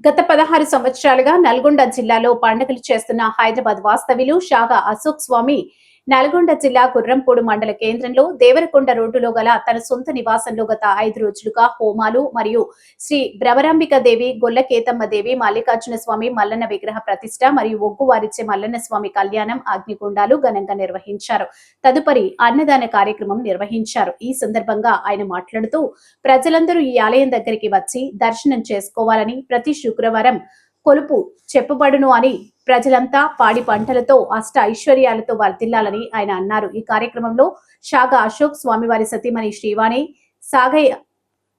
గత పదహారు సంవత్సరాలుగా నల్గొండ జిల్లాలో పండుగలు చేస్తున్న హైదరాబాద్ వాస్తవ్యులు షాగా అశోక్ స్వామి నల్గొండ జిల్లా గుర్రంపూడి మండల కేంద్రంలో దేవరకొండ రోడ్డులో గల తన సొంత నివాసంలో గత ఐదు రోజులుగా హోమాలు మరియు శ్రీ భ్రవరాంబిక దేవి గొల్లకేతమ్మ దేవి మల్లికార్జున స్వామి మల్లన్న విగ్రహ ప్రతిష్ట మరియు ఒగ్గు వారిచ్చే మల్లన్న స్వామి కళ్యాణం అగ్నిగుండాలు ఘనంగా నిర్వహించారు. తదుపరి అన్నదాన కార్యక్రమం నిర్వహించారు. ఈ సందర్భంగా ఆయన మాట్లాడుతూ ప్రజలందరూ ఈ ఆలయం దగ్గరికి వచ్చి దర్శనం చేసుకోవాలని ప్రతి శుక్రవారం కొలుపు చెప్పబడును అని ప్రజలంతా పాడి పంటలతో అష్ట ఐశ్వర్యాలతో వర్తిల్లాలని ఆయన అన్నారు. ఈ కార్యక్రమంలో షాగా అశోక్ స్వామివారి సతీమణి శ్రీవాణి సాగయ్య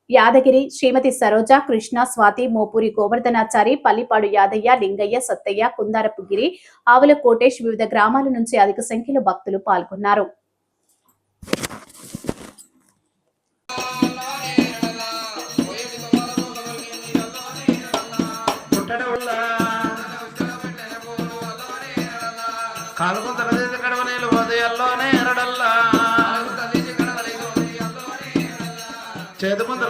యాదగిరి శ్రీమతి సరోజ కృష్ణ స్వాతి మోపూరి గోవర్ధనాచారి పల్లిపాడు యాదయ్య లింగయ్య సత్తయ్య కుందారపు గిరి ఆవుల కోటేష్ వివిధ గ్రామాల నుంచి అధిక సంఖ్యలో భక్తులు పాల్గొన్నారు. పుట్టడవుల్లా కాలుకుంత కదేసి కడవ నీళ్ళు ఉదయాల్లోనే ఎరడల్లా చేతుకుంత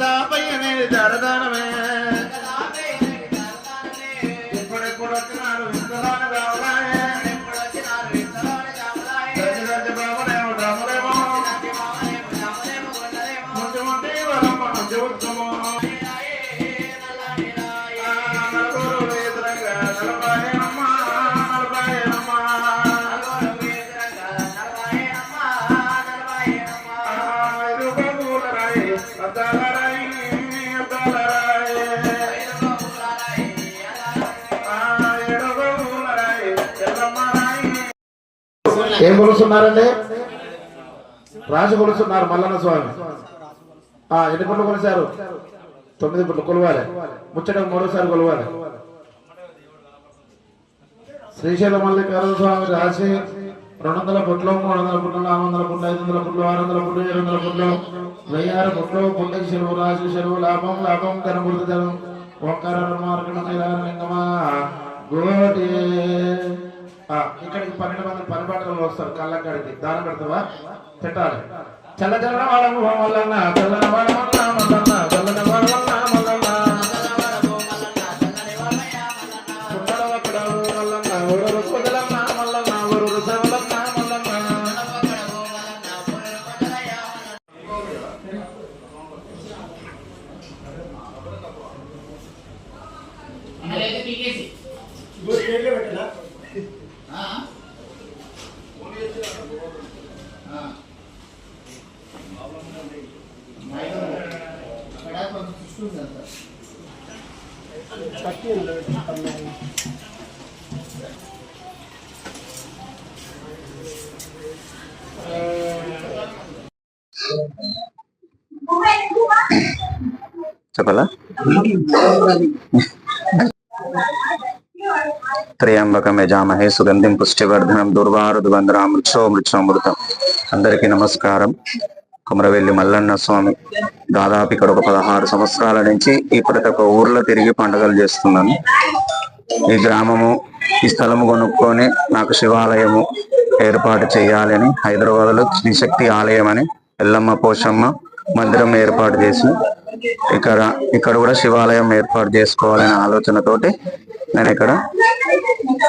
నంగతాపై అనేది జరదానమే ఎప్పుడెప్పుడు గంజి బాబునేమో రాములేమో. ముందు ముందు వరమ్మ నుంచి ఉత్తమో కొలుస్తున్నారండి రాజు కొలుస్తున్నారు మల్లన్న స్వామి. ఆ ఎన్ని పుట్లు కొలిసారు తొమ్మిది పుట్లు కొలవాలి. ముచ్చట మరోసారి కొలవాలి. శ్రీశైల మల్లికార్జున స్వామి రాసి రెండు వందల పుట్లు మూడు వందల పుట్లు నాలుగు వందల పుట్లు ఐదు వందల పుట్లు ఆరు వందల పుట్లు ఏడు వందల పుట్లు వెయ్యి ఆరు పుట్లు పుండకి చెరువు రాజు చెరువు లాభం లాభం కనబడుతుంది ఒక్కరు మార్గం లింగమా గోటే ఇక్కడికి పన్నెండు మంది పని బట్టలు వస్తారు కళ్ళక్కడికి దానం పెడతావా తిట్టాలి చల్ల చల్ల వాడము మల్లన్న చల్లన వాడమన్న మల్లన్న చల్లన వాడమన్న మల్లన్న కుండల వక్కడవు కొంచెం చెప్పాలా? త్రయంబకం యజామహే సుగంధిం పుష్టివర్ధనం దుర్వారుదు మృక్షోమృతం అందరికీ నమస్కారం. కుమరవెల్లి మల్లన్న స్వామి. దాదాపు ఇక్కడ ఒక పదహారు సంవత్సరాల నుంచి ఈ ప్రతి ఒక్క ఊర్లో తిరిగి పండుగలు చేస్తున్నాను. ఈ గ్రామము ఈ స్థలము కొనుక్కొని నాకు శివాలయము ఏర్పాటు చేయాలని హైదరాబాద్లో శ్రీశక్తి ఆలయం అని ఎల్లమ్మ పోషమ్మ మందిరం ఏర్పాటు చేసి ఇక్కడ ఇక్కడ కూడా శివాలయం ఏర్పాటు చేసుకోవాలనే ఆలోచనతోటి నేను ఇక్కడ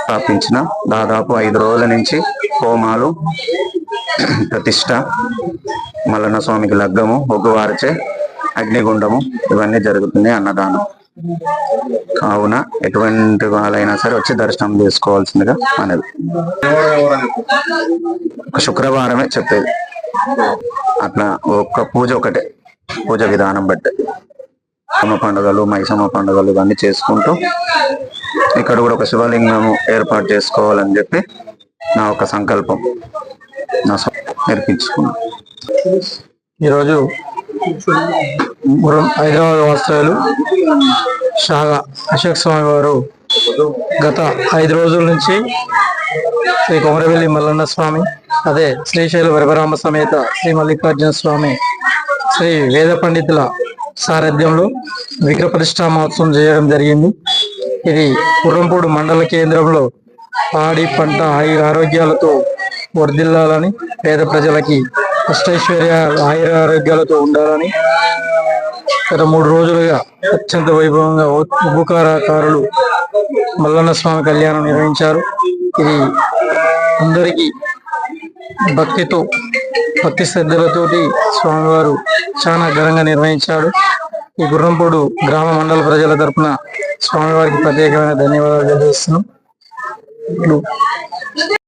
స్థాపించిన దాదాపు ఐదు రోజుల నుంచి హోమాలు ప్రతిష్ట మల్లన్న స్వామికి లగ్గము ఒగ్గువారిచే అగ్నిగుండము ఇవన్నీ జరుగుతున్నాయి అన్నదానం. కావున ఎటువంటి వాళ్ళైనా సరే వచ్చి దర్శనం చేసుకోవాల్సిందిగా మనది ఒక శుక్రవారమే చెప్పేది. అట్లా ఒక్క పూజ ఒకటే పూజ విధానం బట్టి. సమ పండుగలు మైసమ్మ పండుగలు ఇవన్నీ చేసుకుంటూ ఇక్కడ కూడా ఒక శివలింగము ఏర్పాటు చేసుకోవాలని చెప్పి నా ఒక సంకల్పం. నా సం- నేర్పించుకున్నాను ఈరోజు హైదరాబాద్ వాస్తవ్యులు షాగా అశోక్ స్వామి వారు గత ఐదు రోజుల నుంచి శ్రీ కొమరవెల్లి మల్లన్న స్వామి అదే శ్రీశైల వరబరామ సమేత శ్రీ మల్లికార్జున స్వామి శ్రీ వేద పండితుల సారథ్యంలో విగ్రహ ప్రతిష్టా మహోత్సవం చేయడం జరిగింది. ఇది కుర్రంపూడి మండల కేంద్రంలో పాడి పంట ఆయుర ఆరోగ్యాలతో వర్ధిల్లాలని పేద ప్రజలకి అష్టైశ్వర్య ఆయుర ఆరోగ్యాలతో ఉండాలని గత మూడు రోజులుగా అత్యంత వైభవంగా ఉపకారకారులు మల్లన్న స్వామి కళ్యాణం నిర్వహించారు. ఇది అందరికీ భక్తితో భక్తి శ్రద్ధలతోటి స్వామివారు చాలా ఘనంగా నిర్వహించాడు. ఈ గుర్రంపూడు గ్రామ మండల ప్రజల తరపున స్వామివారికి ప్రత్యేకమైన ధన్యవాదాలు తెలియజేస్తున్నాం ఇప్పుడు